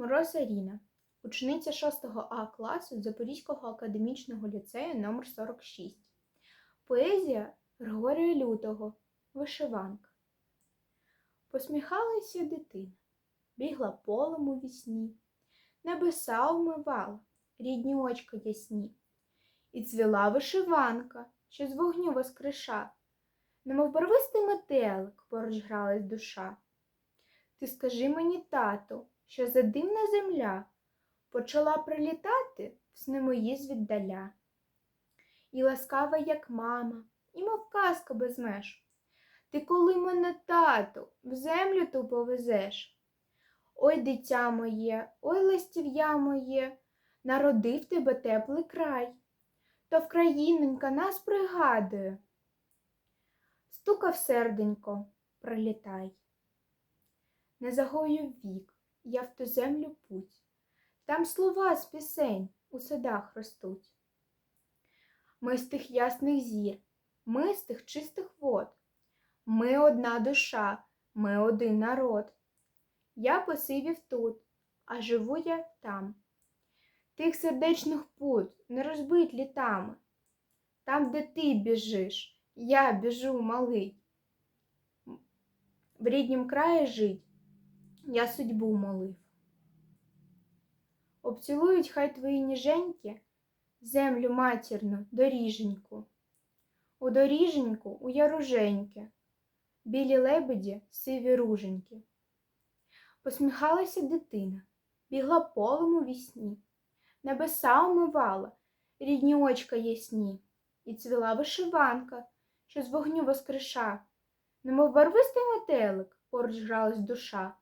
Мороз Аріна, учениця 6 А класу Запорізького академічного ліцею номер 46 Поезія Григорія Лютого. Вишиванка. Посміхалася дитина, бігла полем у вісні, небеса умивала, рідні очка ясні, і цвіла вишиванка, що з вогню воскреша, немов барвистий метелик поруч гралась душа. Ти скажи мені, тату, що за дивна земля почала прилітати в сни мої звіддаля. І ласкава, як мама, і мов казка без меж. Ти коли мене, тату, в землю ту повезеш? Ой, дитя моє, ой, ластів'я моє, народив тебе теплий край, то Вкраїнонька нас пригадує. Стукав серденько, прилітай. Не загою вік, я в ту землю путь, там слова з пісень у садах ростуть. Ми з тих ясних зір, ми з тих чистих вод, ми одна душа, ми один народ. Я посивів тут, а живу я там. Тих сердечних пут не розбить літами. Там, де ти біжиш, я біжу малий. В ріднім краї жить, я судьбу молив. Обцілують хай твої ніженьки землю матірну, доріженьку. У доріженьку у яруженьки, білі лебеді, сиві руженьки. Посміхалася дитина, бігла полем у вісні, небеса умивала, рідні очка ясні, і цвіла вишиванка, що з вогню воскреша, немов барвистий метелик поруч гралась душа.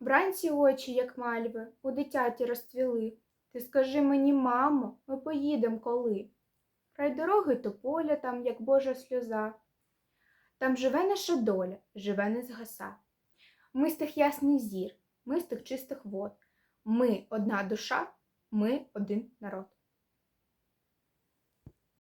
Вранці очі, як мальви, у дитяті розцвіли. Ти скажи мені, мамо, ми поїдем коли? Край дороги то поля там, як Божа сльоза. Там живе наша доля, живе не згаса. Ми з тих ясних зір, ми з тих чистих вод. Ми одна душа, ми один народ.